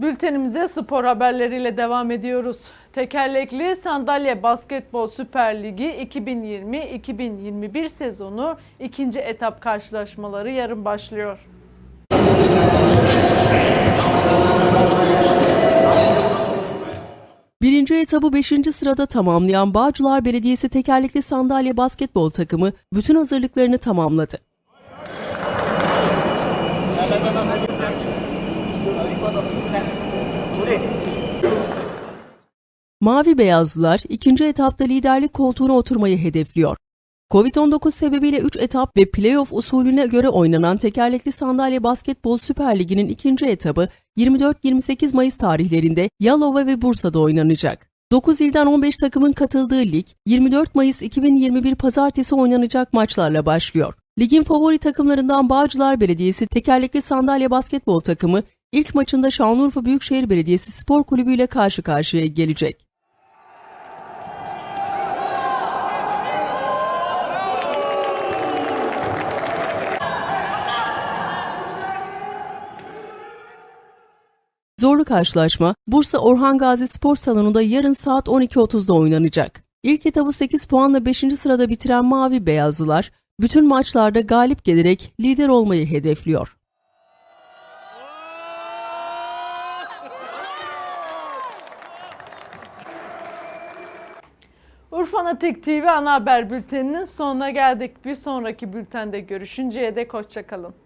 Bültenimize spor haberleriyle devam ediyoruz. Tekerlekli sandalye basketbol Süper Ligi 2020-2021 sezonu ikinci etap karşılaşmaları yarın başlıyor. Birinci etabı 5. sırada tamamlayan Bağcılar Belediyesi tekerlekli sandalye basketbol takımı bütün hazırlıklarını tamamladı. Mavi Beyazlılar ikinci etapta liderlik koltuğuna oturmayı hedefliyor. Covid-19 sebebiyle 3 etap ve playoff usulüne göre oynanan tekerlekli sandalye basketbol Süper Ligi'nin ikinci etabı 24-28 Mayıs tarihlerinde Yalova ve Bursa'da oynanacak. 9 ilden 15 takımın katıldığı lig 24 Mayıs 2021 pazartesi oynanacak maçlarla başlıyor. Ligin favori takımlarından Bağcılar Belediyesi tekerlekli sandalye basketbol takımı ilk maçında Şanlıurfa Büyükşehir Belediyesi Spor Kulübü ile karşı karşıya gelecek. Zorlu karşılaşma Bursa Orhan Gazi Spor Salonu'nda yarın saat 12.30'da oynanacak. İlk etabı 8 puanla 5. sırada bitiren Mavi Beyazlılar bütün maçlarda galip gelerek lider olmayı hedefliyor. Urfanatik TV ana haber bülteninin sonuna geldik. Bir sonraki bültende görüşünceye dek hoşçakalın.